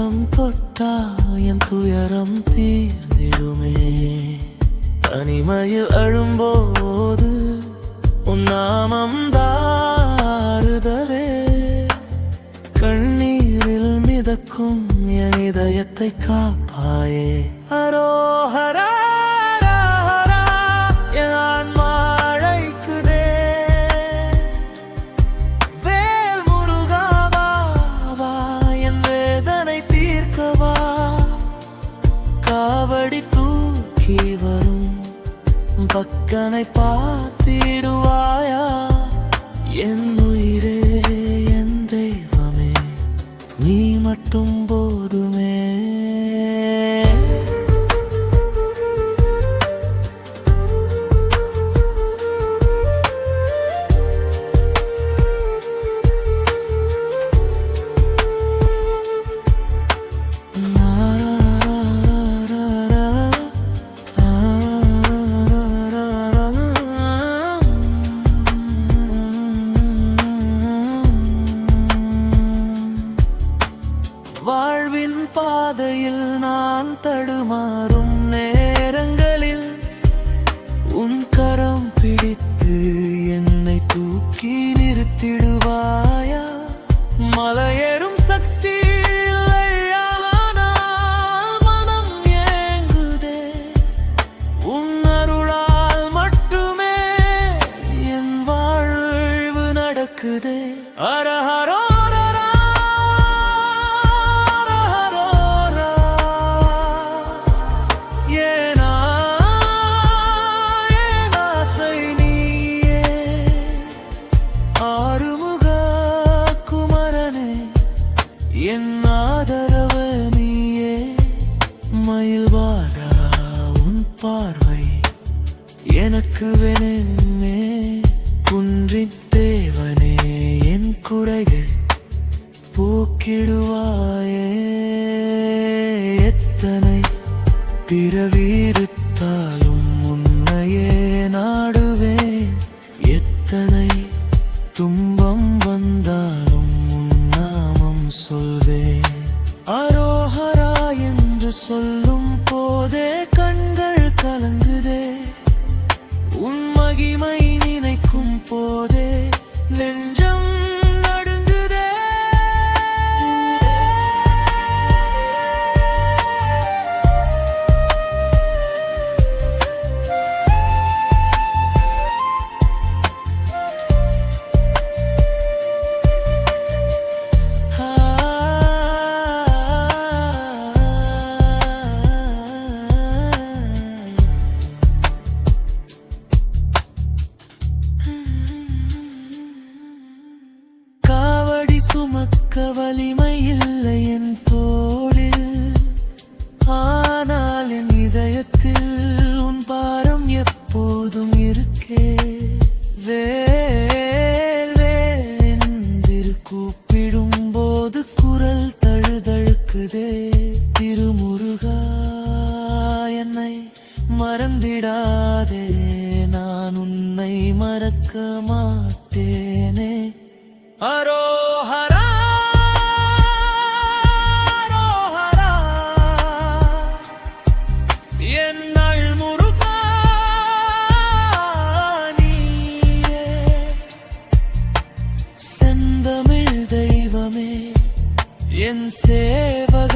உறக்கம் தொட்டா என் துயரம் தீர்ந்திடுமே தனிமையில் அழும்போது உன் நாமம் தாருதவே கண்ணீரில் மிதக்கும் என் இதயத்தை காப்பாயே அரோஹரா பக்கனை பார்த்திடுவாயா? என் உயிரே என் தெய்வமே நீ மட்டும் போ. பாதையில் நான் தடுமாறும் நேரங்களில் உன் கரம் பிடித்து என்னை தூக்கி நிறுத்திடுவாயா? மலையே எனக்கு வேணுமே குன்றின் தேவனே என் குறைகள் போக்கிடுவாயே. எத்தனை பிறவீடுத்தாலும் உன்னையே நாடுவேன். எத்தனை துன்பம் வந்தாலும் உன்னாமம் சொல்வேன். அரோஹரா என்று சொல்லும் போதே கண்கள் கலங்க மகிமை மறக்க மாட்டேனே. அரோஹரா அரோஹரா. என்னள் முருகா நீயே. செந்தமிழ் தெய்வமே என் சேவ